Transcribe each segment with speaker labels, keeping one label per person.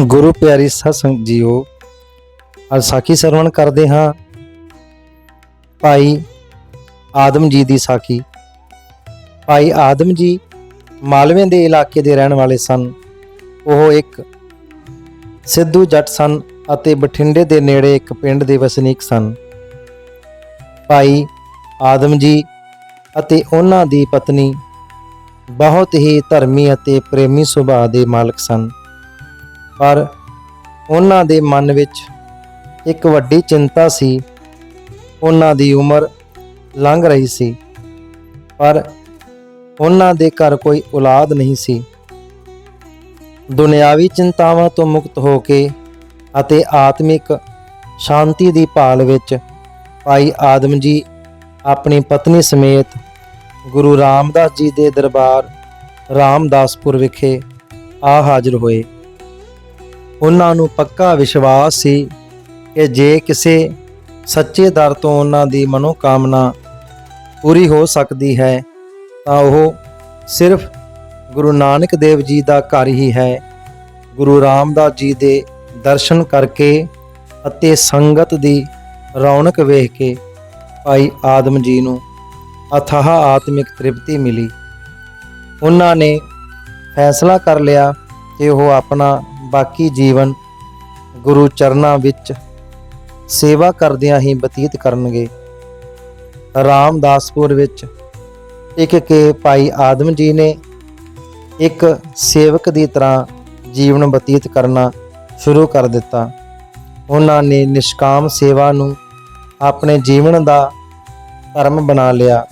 Speaker 1: ਗੁਰੂ ਪਿਆਰੀ ਸਤਸੰਗ ਸੰਗਤ ਜੀਓ, ਅੱਜ ਸਾਖੀ ਸਰਵਣ ਕਰਦੇ ਹਾਂ ਭਾਈ ਆਦਮ ਜੀ ਦੀ ਸਾਖੀ। ਭਾਈ ਆਦਮ ਜੀ ਮਾਲਵੇ ਦੇ ਇਲਾਕੇ ਦੇ ਰਹਿਣ ਵਾਲੇ ਸਨ। ਉਹ ਇੱਕ ਸਿੱਧੂ ਜੱਟ ਸਨ ਅਤੇ ਬਠਿੰਡੇ ਦੇ ਨੇੜੇ ਇੱਕ ਪਿੰਡ ਦੇ ਵਸਨੀਕ ਸਨ। ਭਾਈ ਆਦਮ ਜੀ ਅਤੇ ਉਹਨਾਂ ਦੀ ਪਤਨੀ ਬਹੁਤ ਹੀ ਧਰਮੀ ਅਤੇ ਪ੍ਰੇਮੀ ਸੁਭਾਅ ਦੇ ਮਾਲਕ ਸਨ। ਪਰ ਉਹਨਾਂ ਦੇ ਮਨ ਵਿੱਚ ਇੱਕ ਵੱਡੀ ਚਿੰਤਾ ਸੀ। ਉਹਨਾਂ ਦੀ ਉਮਰ ਲੰਘ ਰਹੀ ਸੀ, ਪਰ ਉਹਨਾਂ ਦੇ ਘਰ ਕੋਈ ਔਲਾਦ ਨਹੀਂ ਸੀ। ਦੁਨਿਆਵੀ ਚਿੰਤਾਵਾਂ ਤੋਂ ਮੁਕਤ ਹੋ ਕੇ ਅਤੇ ਆਤਮਿਕ ਸ਼ਾਂਤੀ ਦੀ ਭਾਲ ਵਿੱਚ ਭਾਈ ਆਦਮ ਜੀ ਆਪਣੀ ਪਤਨੀ ਸਮੇਤ ਗੁਰੂ ਰਾਮਦਾਸ ਜੀ ਦੇ ਦਰਬਾਰ ਰਾਮਦਾਸਪੁਰ ਵਿਖੇ ਆ ਹਾਜ਼ਰ ਹੋਏ। ਉਹਨਾਂ ਨੂੰ ਪੱਕਾ ਵਿਸ਼ਵਾਸ ਸੀ ਕਿ ਜੇ ਕਿਸੇ ਸੱਚੇ ਦਰ ਤੋਂ ਉਹਨਾਂ ਦੀ ਮਨੋਕਾਮਨਾ ਪੂਰੀ ਹੋ ਸਕਦੀ ਹੈ, ਤਾਂ ਉਹ ਸਿਰਫ ਗੁਰੂ ਨਾਨਕ ਦੇਵ ਜੀ ਦਾ ਘਰ ਹੀ ਹੈ। ਗੁਰੂ ਰਾਮਦਾਸ ਜੀ ਦੇ ਦਰਸ਼ਨ ਕਰਕੇ ਅਤੇ ਸੰਗਤ ਦੀ ਰੌਣਕ ਵੇਖ ਕੇ ਭਾਈ ਆਦਮ ਜੀ ਨੂੰ ਅਥਾਹ ਆਤਮਿਕ ਤ੍ਰਿਪਤੀ ਮਿਲੀ। ਉਹਨਾਂ ਨੇ ਫੈਸਲਾ ਕਰ ਲਿਆ ਕਿ ਉਹ ਆਪਣਾ ਬਾਕੀ ਜੀਵਨ ਗੁਰੂ ਚਰਨਾਂ ਵਿੱਚ ਸੇਵਾ ਕਰਦਿਆਂ ਹੀ ਬਤੀਤ ਕਰਨਗੇ। ਰਾਮਦਾਸਪੁਰ ਵਿੱਚ ਇੱਕ ਕੇ ਭਾਈ ਆਦਮ ਜੀ ਨੇ ਇੱਕ ਸੇਵਕ ਦੀ ਤਰ੍ਹਾਂ ਜੀਵਨ ਬਤੀਤ ਕਰਨਾ ਸ਼ੁਰੂ ਕਰ ਦਿੱਤਾ। ਉਹਨਾਂ ਨੇ ਨਿਸ਼ਕਾਮ ਸੇਵਾ ਨੂੰ ਆਪਣੇ ਜੀਵਨ ਦਾ ਧਰਮ ਬਣਾ ਲਿਆ।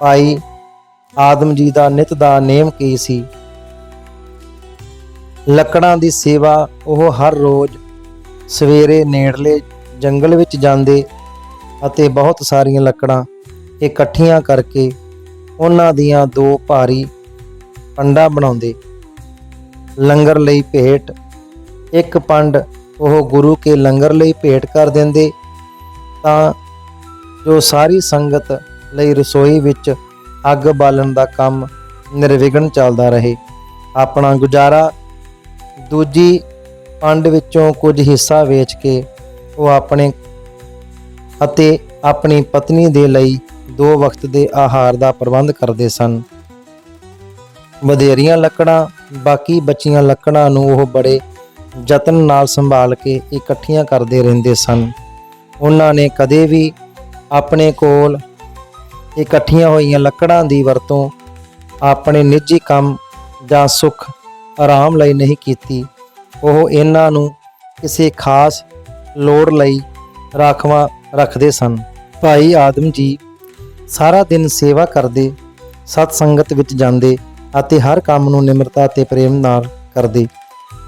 Speaker 1: ਭਾਈ ਆਦਮ ਜੀ ਦਾ ਨਿਤ ਦਾ ਨੇਮ ਕੀ ਸੀ? ਲੱਕੜਾਂ ਦੀ ਸੇਵਾ ਉਹ ਹਰ ਰੋਜ਼ ਸਵੇਰੇ ਨੇੜਲੇ ਜੰਗਲ ਵਿੱਚ ਜਾਂਦੇ ਅਤੇ ਬਹੁਤ ਸਾਰੀਆਂ ਲੱਕੜਾਂ ਇਕੱਠੀਆਂ ਕਰਕੇ ਉਹਨਾਂ ਦੀਆਂ ਦੋ ਭਾਰੀ ਪੰਡਾ ਬਣਾਉਂਦੇ। ਲੰਗਰ ਲਈ ਭੇਟ, ਇੱਕ ਪੰਡ ਉਹ ਗੁਰੂ ਕੇ ਲੰਗਰ ਲਈ ਭੇਟ ਕਰ ਦਿੰਦੇ ਤਾਂ ਜੋ ਸਾਰੀ ਸੰਗਤ ਲਈ ਰਸੋਈ ਵਿੱਚ ਅੱਗ ਬਾਲਣ ਦਾ ਕੰਮ ਨਿਰਵਿਘਨ ਚੱਲਦਾ ਰਹੇ। ਆਪਣਾ ਗੁਜ਼ਾਰਾ ਦੂਜੀ ਪੰਡ ਵਿੱਚੋਂ ਕੁਝ ਹਿੱਸਾ ਵੇਚ ਕੇ ਉਹ ਆਪਣੇ ਅਤੇ ਆਪਣੀ ਪਤਨੀ ਦੇ ਲਈ ਦੋ ਵਕਤ ਦੇ ਆਹਾਰ ਦਾ ਪ੍ਰਬੰਧ ਕਰਦੇ ਸਨ। ਵਧੇਰੀਆਂ ਲੱਕੜਾਂ, ਬਾਕੀ ਬਚੀਆਂ ਲੱਕੜਾਂ ਨੂੰ ਉਹ ਬੜੇ ਯਤਨ ਨਾਲ ਸੰਭਾਲ ਕੇ ਇਕੱਠੀਆਂ ਕਰਦੇ ਰਹਿੰਦੇ ਸਨ। ਉਹਨਾਂ ਨੇ ਕਦੇ ਵੀ ਆਪਣੇ ਕੋਲ ਇਕੱਠੀਆਂ ਹੋਈਆਂ ਲੱਕੜਾਂ ਦੀ ਵਰਤੋਂ, ਆਪਣੇ ਨਿੱਜੀ ਕੰਮ ਜਾਂ ਸੁੱਖ ਆਰਾਮ ਲਈ ਨਹੀਂ ਕੀਤੀ। ਉਹ ਇਹਨਾਂ ਨੂੰ ਕਿਸੇ ਖਾਸ ਲੋੜ ਲਈ ਰਾਖਵਾ ਰੱਖਦੇ ਸਨ। ਭਾਈ ਆਦਮ ਜੀ ਸਾਰਾ ਦਿਨ ਸੇਵਾ ਕਰਦੇ, ਸਤ ਸੰਗਤ ਵਿੱਚ ਜਾਂਦੇ ਅਤੇ ਹਰ ਕੰਮ ਨੂੰ ਨਿਮਰਤਾ ਅਤੇ ਪ੍ਰੇਮ ਨਾਲ ਕਰਦੇ।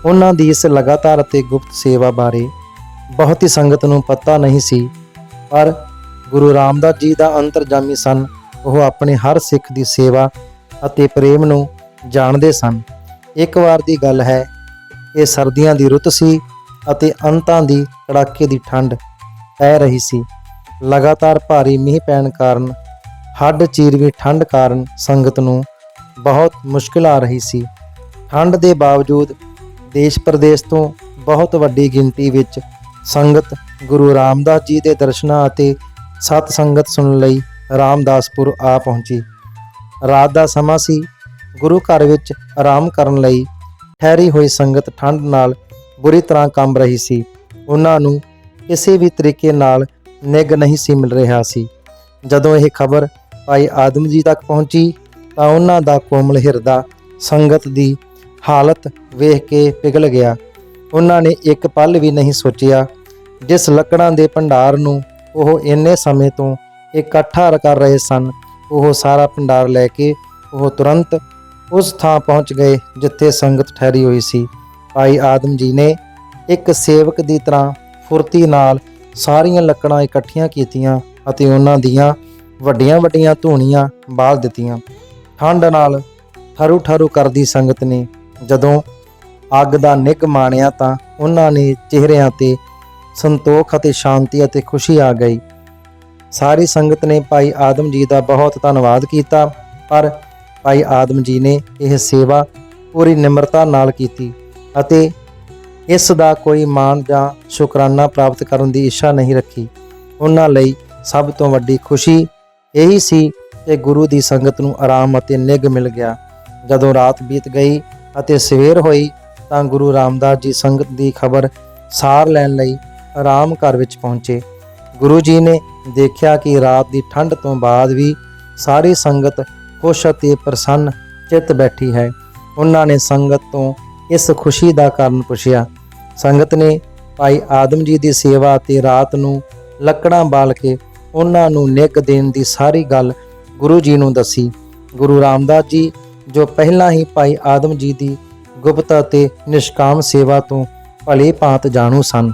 Speaker 1: ਉਹਨਾਂ ਦੀ ਇਸ ਲਗਾਤਾਰ ਅਤੇ ਗੁਪਤ ਸੇਵਾ ਬਾਰੇ ਬਹੁਤੀ ਸੰਗਤ ਨੂੰ ਪਤਾ ਨਹੀਂ ਸੀ, ਪਰ ਗੁਰੂ ਰਾਮਦਾਸ ਜੀ ਦਾ ਅੰਤਰਜਾਮੀ ਸਨ। ਉਹ ਆਪਣੇ ਹਰ ਸਿੱਖ ਦੀ ਸੇਵਾ ਅਤੇ ਪ੍ਰੇਮ ਨੂੰ ਜਾਣਦੇ ਸਨ। ਇੱਕ ਵਾਰ ਦੀ ਗੱਲ ਹੈ। ਇਹ ਸਰਦੀਆਂ ਦੀ ਰੁੱਤ ਸੀ ਅਤੇ ਅੰਤਾਂ ਦੀ ਕੜਾਕੇ ਦੀ ਠੰਡ ਪੈ ਰਹੀ ਸੀ। ਲਗਾਤਾਰ ਭਾਰੀ ਮੀਂਹ ਪੈਣ ਕਾਰਨ, ਹੱਡ ਚੀਰਵੀਂ ਠੰਡ ਕਾਰਨ ਸੰਗਤ ਨੂੰ ਬਹੁਤ ਮੁਸ਼ਕਿਲ ਆ ਰਹੀ ਸੀ। ਠੰਡ ਦੇ ਬਾਵਜੂਦ ਦੇਸ਼ ਪ੍ਰਦੇਸ਼ ਤੋਂ ਬਹੁਤ ਵੱਡੀ ਗਿਣਤੀ ਵਿੱਚ ਸੰਗਤ ਗੁਰੂ ਰਾਮਦਾਸ ਜੀ ਦੇ ਦਰਸ਼ਨਾਂ ਅਤੇ ਸਤ ਸੰਗਤ ਸੁਣਨ ਲਈ ਰਾਮਦਾਸਪੁਰ ਆ ਪਹੁੰਚੀ। ਰਾਤ ਦਾ ਸਮਾਂ ਸੀ ਗੁਰੂ ਘਰ ਵਿੱਚ ਆਰਾਮ ਕਰਨ ਲਈ ਠਹਿਰੀ ਹੋਈ ਸੰਗਤ ਠੰਡ ਨਾਲ ਬੁਰੀ ਤਰ੍ਹਾਂ ਕੰਬ ਰਹੀ ਸੀ। ਉਹਨਾਂ ਨੂੰ ਕਿਸੇ ਵੀ ਤਰੀਕੇ ਨਾਲ ਨਿੱਘ ਨਹੀਂ ਸੀ ਮਿਲ ਰਿਹਾ ਸੀ। ਜਦੋਂ ਇਹ ਖਬਰ ਭਾਈ ਆਦਮ ਜੀ ਤੱਕ ਪਹੁੰਚੀ ਤਾਂ ਉਹਨਾਂ ਦਾ ਕੋਮਲ ਹਿਰਦਾ ਸੰਗਤ ਦੀ ਹਾਲਤ ਵੇਖ ਕੇ ਪਿਘਲ ਗਿਆ। ਉਹਨਾਂ ਨੇ ਇੱਕ ਪਲ ਵੀ ਨਹੀਂ ਸੋਚਿਆ ਜਿਸ ਲੱਕੜਾਂ ਦੇ ਭੰਡਾਰ ਨੂੰ ਉਹ ਇੰਨੇ ਸਮੇਂ ਤੋਂ ਇਕੱਠਾ ਕਰ ਰਹੇ ਸਨ। ਉਹ ਸਾਰਾ ਭੰਡਾਰ ਲੈ ਕੇ ਉਹ ਤੁਰੰਤ ਉਸ ਥਾਂ ਪਹੁੰਚ ਗਏ ਜਿੱਥੇ ਸੰਗਤ ਠਹਿਰੀ ਹੋਈ ਸੀ। ਭਾਈ ਆਦਮ ਜੀ ਨੇ ਇੱਕ ਸੇਵਕ ਦੀ ਤਰ੍ਹਾਂ ਫੁਰਤੀ ਨਾਲ ਸਾਰੀਆਂ ਲੱਕੜਾਂ ਇਕੱਠੀਆਂ ਕੀਤੀਆਂ ਅਤੇ ਉਹਨਾਂ ਦੀਆਂ ਵੱਡੀਆਂ ਵੱਡੀਆਂ ਧੂਣੀਆਂ ਬਾਲ ਦਿੱਤੀਆਂ। ਠੰਡ ਨਾਲ ਠਰੂ ਠਰੂ ਕਰਦੀ ਸੰਗਤ ਨੇ ਜਦੋਂ ਅੱਗ ਦਾ ਨਿੱਘ ਮਾਣਿਆ ਤਾਂ ਉਹਨਾਂ ਨੇ ਚਿਹਰਿਆਂ ਤੇ ਸੰਤੋਖ ਅਤੇ ਸ਼ਾਂਤੀ ਅਤੇ ਖੁਸ਼ੀ ਆ ਗਈ। ਸਾਰੀ ਸੰਗਤ ਨੇ ਭਾਈ ਆਦਮ ਜੀ ਦਾ ਬਹੁਤ ਧੰਨਵਾਦ ਕੀਤਾ, ਪਰ ਭਾਈ ਆਦਮ ਜੀ ਨੇ ਇਹ ਸੇਵਾ ਪੂਰੀ ਨਿਮਰਤਾ ਨਾਲ ਕੀਤੀ ਅਤੇ ਇਸ ਦਾ ਕੋਈ ਮਾਣ ਜਾਂ ਸ਼ੁਕਰਾਨਾ ਪ੍ਰਾਪਤ ਕਰਨ ਦੀ ਇੱਛਾ ਨਹੀਂ ਰੱਖੀ। ਉਹਨਾਂ ਲਈ ਸਭ ਤੋਂ ਵੱਡੀ ਖੁਸ਼ੀ ਇਹੀ ਸੀ ਕਿ ਗੁਰੂ ਦੀ ਸੰਗਤ ਨੂੰ ਆਰਾਮ ਅਤੇ ਨਿੱਘ ਮਿਲ ਗਿਆ। ਜਦੋਂ ਰਾਤ ਬੀਤ ਗਈ ਅਤੇ ਸਵੇਰ ਹੋਈ ਤਾਂ ਗੁਰੂ ਰਾਮਦਾਸ ਜੀ ਸੰਗਤ ਦੀ ਖਬਰ ਸਾਰ ਲੈਣ ਲਈ ਆਰਾਮ ਘਰ ਵਿੱਚ ਪਹੁੰਚੇ। ਗੁਰੂ ਜੀ ਨੇ ਦੇਖਿਆ ਕਿ ਰਾਤ ਦੀ ਠੰਡ ਤੋਂ ਬਾਅਦ ਵੀ ਸਾਰੀ ਸੰਗਤ ਖੁਸ਼ ਅਤੇ ਪ੍ਰਸੰਨ ਚਿੱਤ ਬੈਠੀ ਹੈ। ਉਹਨਾਂ ਨੇ ਸੰਗਤ ਤੋਂ ਇਸ ਖੁਸ਼ੀ ਦਾ ਕਾਰਨ ਪੁੱਛਿਆ। ਸੰਗਤ ਨੇ ਭਾਈ ਆਦਮ ਜੀ ਦੀ ਸੇਵਾ ਅਤੇ ਰਾਤ ਨੂੰ ਲੱਕੜਾਂ ਬਾਲ ਕੇ ਉਹਨਾਂ ਨੂੰ ਨਿੱਘ ਦੇਣ ਦੀ ਸਾਰੀ ਗੱਲ ਗੁਰੂ ਜੀ ਨੂੰ ਦੱਸੀ। ਗੁਰੂ ਰਾਮਦਾਸ ਜੀ, ਜੋ ਪਹਿਲਾਂ ਹੀ ਭਾਈ ਆਦਮ ਜੀ ਦੀ ਗੁਪਤ ਅਤੇ ਨਿਸ਼ਕਾਮ ਸੇਵਾ ਤੋਂ ਭਲੇ ਭਾਂਤ ਜਾਣੂ ਸਨ,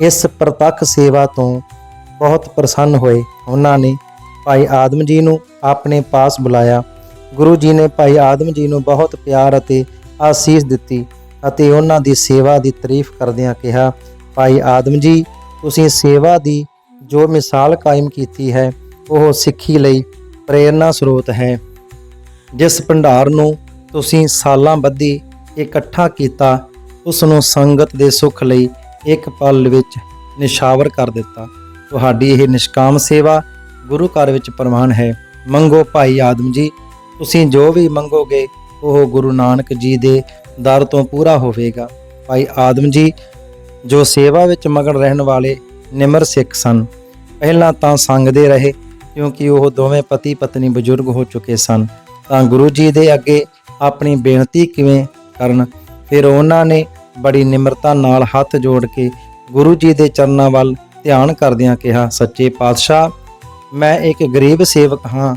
Speaker 1: ਇਸ ਪ੍ਰਤੱਖ ਸੇਵਾ ਤੋਂ ਬਹੁਤ ਪ੍ਰਸੰਨ ਹੋਏ। ਉਹਨਾਂ ਨੇ ਭਾਈ ਆਦਮ ਜੀ ਨੂੰ ਆਪਣੇ ਪਾਸ ਬੁਲਾਇਆ। ਗੁਰੂ ਜੀ ਨੇ ਭਾਈ ਆਦਮ ਜੀ ਨੂੰ ਬਹੁਤ ਪਿਆਰ ਅਤੇ ਆਸੀਸ ਦਿੱਤੀ ਅਤੇ ਉਹਨਾਂ ਦੀ ਸੇਵਾ ਦੀ ਤਾਰੀਫ ਕਰਦਿਆਂ ਕਿਹਾ, ਭਾਈ ਆਦਮ ਜੀ, ਤੁਸੀਂ ਸੇਵਾ ਦੀ ਜੋ ਮਿਸਾਲ ਕਾਇਮ ਕੀਤੀ ਹੈ, ਉਹ ਸਿੱਖੀ ਲਈ ਪ੍ਰੇਰਨਾ ਸਰੋਤ ਹੈ। ਜਿਸ ਭੰਡਾਰ ਨੂੰ ਤੁਸੀਂ ਸਾਲਾਂ ਬੱਧੀ ਇਕੱਠਾ ਕੀਤਾ, ਉਸ ਨੂੰ ਸੰਗਤ ਦੇ ਸੁੱਖ ਲਈ ਇੱਕ ਪਲ ਵਿੱਚ ਨਿਸ਼ਾਵਰ ਕਰ ਦਿੱਤਾ। ਤੁਹਾਡੀ ਇਹ ਨਿਸ਼ਕਾਮ ਸੇਵਾ ਗੁਰੂ ਘਰ ਵਿੱਚ ਪ੍ਰਮਾਣ ਹੈ। ਮੰਗੋ ਭਾਈ ਆਦਮ ਜੀ, ਤੁਸੀਂ ਜੋ ਵੀ ਮੰਗੋਗੇ, ਉਹ ਗੁਰੂ ਨਾਨਕ ਜੀ ਦੇ ਦਰ ਤੋਂ ਪੂਰਾ ਹੋਵੇਗਾ। ਭਾਈ ਆਦਮ ਜੀ, ਜੋ ਸੇਵਾ ਵਿੱਚ ਮਗਨ ਰਹਿਣ ਵਾਲੇ ਨਿਮਰ ਸਿੱਖ ਸਨ, ਪਹਿਲਾਂ ਤਾਂ ਸੰਗਦੇ ਰਹੇ, ਕਿਉਂਕਿ ਉਹ ਦੋਵੇਂ ਪਤੀ ਪਤਨੀ ਬਜ਼ੁਰਗ ਹੋ ਚੁੱਕੇ ਸਨ। ਤਾਂ ਗੁਰੂ ਜੀ ਦੇ ਅੱਗੇ ਆਪਣੀ ਬੇਨਤੀ ਕਿਵੇਂ ਕਰਨ? ਫਿਰ ਉਹਨਾਂ ਨੇ ਬੜੀ ਨਿਮਰਤਾ ਨਾਲ ਹੱਥ ਜੋੜ ਕੇ ਗੁਰੂ ਜੀ ਦੇ ਚਰਨਾਂ ਵੱਲ ਧਿਆਨ ਕਰਦਿਆਂ ਕਿਹਾ, ਸੱਚੇ ਪਾਤਸ਼ਾਹ ਮੈਂ ਇੱਕ ਗਰੀਬ ਸੇਵਕ ਹਾਂ।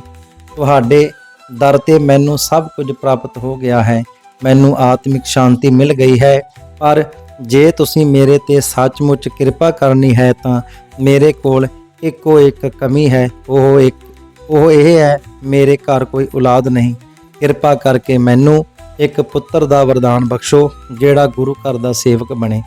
Speaker 1: ਤੁਹਾਡੇ ਦਰ ਤੇ ਮੈਨੂੰ ਸਭ ਕੁਝ ਪ੍ਰਾਪਤ ਹੋ ਗਿਆ ਹੈ। ਮੈਨੂੰ ਆਤਮਿਕ ਸ਼ਾਂਤੀ ਮਿਲ ਗਈ ਹੈ। ਪਰ ਜੇ ਤੁਸੀਂ ਮੇਰੇ ਤੇ ਸੱਚਮੁੱਚ ਕਿਰਪਾ ਕਰਨੀ ਹੈ ਤਾਂ ਮੇਰੇ ਕੋਲ ਇੱਕੋ ਇੱਕ ਕਮੀ ਹੈ। ਉਹ ਇੱਕ, ਉਹ ਇਹ ਹੈ, ਮੇਰੇ ਘਰ ਕੋਈ ਔਲਾਦ ਨਹੀਂ। ਕਿਰਪਾ ਕਰਕੇ ਮੈਨੂੰ ਇੱਕ ਪੁੱਤਰ ਦਾ ਵਰਦਾਨ ਬਖਸ਼ੋ, ਜਿਹੜਾ ਗੁਰੂ ਘਰ ਦਾ ਸੇਵਕ ਬਣੇ।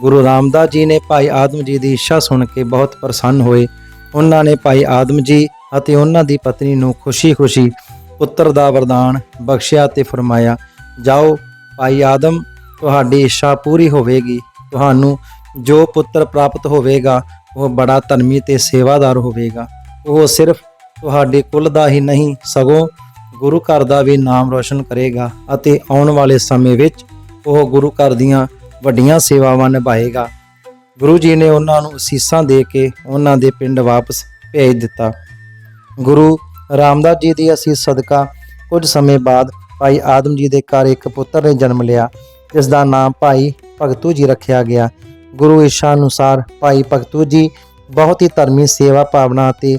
Speaker 1: ਗੁਰੂ ਰਾਮਦਾਸ ਜੀ ਨੇ ਭਾਈ ਆਦਮ ਜੀ ਦੀ ਇੱਛਾ ਸੁਣ ਕੇ ਬਹੁਤ ਪ੍ਰਸੰਨ ਹੋਏ। ਉਹਨਾਂ ਨੇ ਭਾਈ ਆਦਮ ਜੀ ਅਤੇ ਉਹਨਾਂ ਦੀ ਪਤਨੀ ਨੂੰ ਖੁਸ਼ੀ-ਖੁਸ਼ੀ ਪੁੱਤਰ ਦਾ ਵਰਦਾਨ ਬਖਸ਼ਿਆ ਤੇ ਫਰਮਾਇਆ, ਜਾਓ, ਭਾਈ ਆਦਮ, ਤੁਹਾਡੀ ਇੱਛਾ ਪੂਰੀ ਹੋਵੇਗੀ। ਤੁਹਾਨੂੰ ਜੋ ਪੁੱਤਰ ਪ੍ਰਾਪਤ ਹੋਵੇਗਾ, ਉਹ ਬੜਾ ਧਰਮੀ ਤੇ ਸੇਵਾਦਾਰ ਹੋਵੇਗਾ। ਉਹ ਸਿਰਫ ਤੁਹਾਡੇ ਕੁੱਲ ਦਾ ਹੀ ਨਹੀਂ, ਸਗੋਂ ਗੁਰੂ ਘਰ ਦਾ ਵੀ ਨਾਮ ਰੋਸ਼ਨ ਕਰੇਗਾ ਅਤੇ ਆਉਣ ਵਾਲੇ ਸਮੇਂ ਵਿੱਚ ਉਹ ਗੁਰੂ ਘਰ ਦੀਆਂ ਵੱਡੀਆਂ ਸੇਵਾਵਾਂ ਨਿਭਾਏਗਾ। ਗੁਰੂ ਜੀ ਨੇ ਉਹਨਾਂ ਨੂੰ ਅਸੀਸਾਂ ਦੇ ਕੇ ਉਹਨਾਂ ਦੇ ਪਿੰਡ ਵਾਪਸ ਭੇਜ ਦਿੱਤਾ। ਗੁਰੂ ਰਾਮਦਾਸ ਜੀ ਦੀ ਅਸੀਸ ਸਦਕਾ ਕੁਝ ਸਮੇਂ ਬਾਅਦ ਭਾਈ ਆਦਮ ਜੀ ਦੇ ਘਰ ਇੱਕ ਪੁੱਤਰ ਨੇ ਜਨਮ ਲਿਆ, ਜਿਸ ਦਾ ਨਾਮ ਭਾਈ ਭਗਤੂ ਜੀ ਰੱਖਿਆ ਗਿਆ। ਗੁਰੂ ਇੱਛਾ ਅਨੁਸਾਰ ਭਾਈ ਭਗਤੂ ਜੀ ਬਹੁਤ ਹੀ ਧਰਮੀ ਸੇਵਾ ਭਾਵਨਾ ਅਤੇ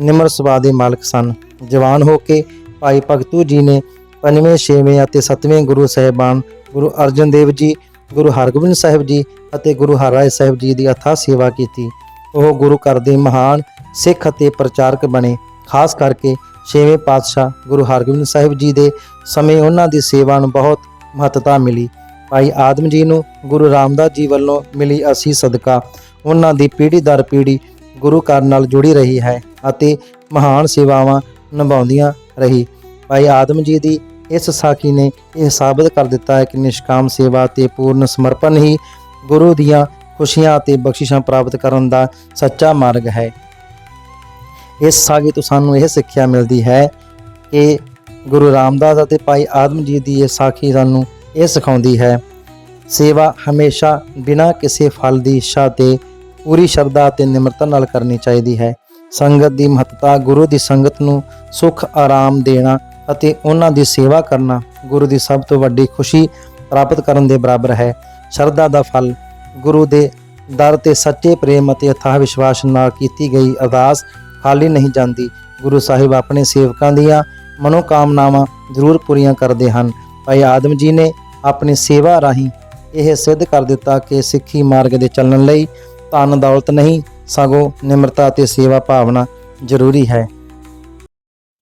Speaker 1: ਨਿਮਰ ਸੁਭਾਅ ਦੇ ਮਾਲਕ ਸਨ। ਜਵਾਨ ਹੋ ਕੇ ਭਾਈ ਭਗਤੂ ਜੀ ਨੇ ਪੰਜਵੇਂ, ਛੇਵੇਂ ਅਤੇ ਸੱਤਵੇਂ ਗੁਰੂ ਸਾਹਿਬਾਨ ਗੁਰੂ ਅਰਜਨ ਦੇਵ ਜੀ ਗੁਰੂ ਹਰਗੋਬਿੰਦ ਸਾਹਿਬ ਜੀ ਅਤੇ ਗੁਰੂ ਹਰਿਰਾਏ ਸਾਹਿਬ ਜੀ ਦੀ ਅਥਾ ਸੇਵਾ ਕੀਤੀ। ਉਹ ਗੁਰੂ ਘਰ ਦੇ ਮਹਾਨ ਸਿੱਖ ਅਤੇ ਪ੍ਰਚਾਰਕ ਬਣੇ। ਖਾਸ ਕਰਕੇ ਛੇਵੇਂ ਪਾਤਸ਼ਾਹ ਗੁਰੂ ਹਰਗੋਬਿੰਦ ਸਾਹਿਬ ਜੀ ਦੇ ਸਮੇਂ ਉਹਨਾਂ ਦੀ ਸੇਵਾ ਨੂੰ ਬਹੁਤ ਮਹੱਤਤਾ ਮਿਲੀ। ਭਾਈ ਆਦਮ ਜੀ ਨੂੰ ਗੁਰੂ ਰਾਮਦਾਸ ਜੀ ਵੱਲੋਂ ਮਿਲੀ ਅਸੀਂ ਸਦਕਾ। ਉਹਨਾਂ ਦੀ ਪੀੜ੍ਹੀ ਦਰ ਪੀੜ੍ਹੀ ਗੁਰੂ ਘਰ ਨਾਲ ਜੁੜੀ ਰਹੀ ਹੈ ਅਤੇ ਮਹਾਨ ਸੇਵਾਵਾਂ ਨਿਭਾਉਂਦੀਆਂ ਰਹੀ। ਭਾਈ ਆਦਮ ਜੀ ਦੀ ਇਸ ਸਾਖੀ ਨੇ ਇਹ ਸਾਬਤ ਕਰ ਦਿੱਤਾ ਹੈ ਕਿ ਨਿਸ਼ਕਾਮ ਸੇਵਾ ਤੇ ਪੂਰਨ ਸਮਰਪਣ ਹੀ ਗੁਰੂ ਦੀਆਂ ਖੁਸ਼ੀਆਂ ਅਤੇ ਬਖਸ਼ਿਸ਼ਾਂ ਪ੍ਰਾਪਤ ਕਰਨ ਦਾ ਸੱਚਾ ਮਾਰਗ ਹੈ। ਇਸ ਸਾਖੀ ਤੋਂ ਸਾਨੂੰ ਇਹ ਸਿੱਖਿਆ ਮਿਲਦੀ ਹੈ ਕਿ ਗੁਰੂ ਰਾਮਦਾਸ ਅਤੇ ਭਾਈ ਆਦਮ ਜੀ ਦੀ ਇਹ ਸਾਖੀ ਸਾਨੂੰ ਇਹ ਸਿਖਾਉਂਦੀ ਹੈ, ਸੇਵਾ ਹਮੇਸ਼ਾ ਬਿਨਾਂ ਕਿਸੇ ਫਲ ਦੀ ਇੱਛਾ ਤੇ ਪੂਰੀ ਸ਼ਰਧਾ ਤੇ ਨਿਮਰਤਾ ਨਾਲ ਕਰਨੀ ਚਾਹੀਦੀ ਹੈ। ਸੰਗਤ ਦੀ ਮਹੱਤਤਾ ਗੁਰੂ ਦੀ ਸੰਗਤ ਨੂੰ ਸੁਖ, ਆਰਾਮ ਦੇਣਾ ਅਤੇ ਉਹਨਾਂ ਦੀ ਸੇਵਾ ਕਰਨਾ ਗੁਰੂ ਦੀ ਸਭ ਤੋਂ ਵੱਡੀ ਖੁਸ਼ੀ ਪ੍ਰਾਪਤ ਕਰਨ ਦੇ ਬਰਾਬਰ ਹੈ। ਸ਼ਰਧਾ ਦਾ ਫਲ ਗੁਰੂ ਦੇ ਦਰ ਤੇ ਸੱਚੇ ਪ੍ਰੇਮ ਅਤੇ ਅਥਾਹ ਵਿਸ਼ਵਾਸ ਨਾਲ ਕੀਤੀ ਗਈ ਅਰਦਾਸ ਖਾਲੀ ਨਹੀਂ ਜਾਂਦੀ। ਗੁਰੂ ਸਾਹਿਬ ਆਪਣੇ ਸੇਵਕਾਂ ਦੀਆਂ ਮਨੋਕਾਮਨਾਵਾਂ ਜ਼ਰੂਰ ਪੂਰੀਆਂ ਕਰਦੇ ਹਨ। ਭਾਈ ਆਦਮ ਜੀ ਨੇ ਆਪਣੀ ਸੇਵਾ ਰਾਹੀਂ ਇਹ ਸਿੱਧ ਕਰ ਦਿੱਤਾ ਕਿ ਸਿੱਖੀ ਮਾਰਗ ਦੇ ਚੱਲਣ ਲਈ ਧਨ ਦੌਲਤ ਨਹੀਂ, ਸਗੋਂ ਨਿਮਰਤਾ ਅਤੇ ਸੇਵਾ ਭਾਵਨਾ ਜ਼ਰੂਰੀ ਹੈ।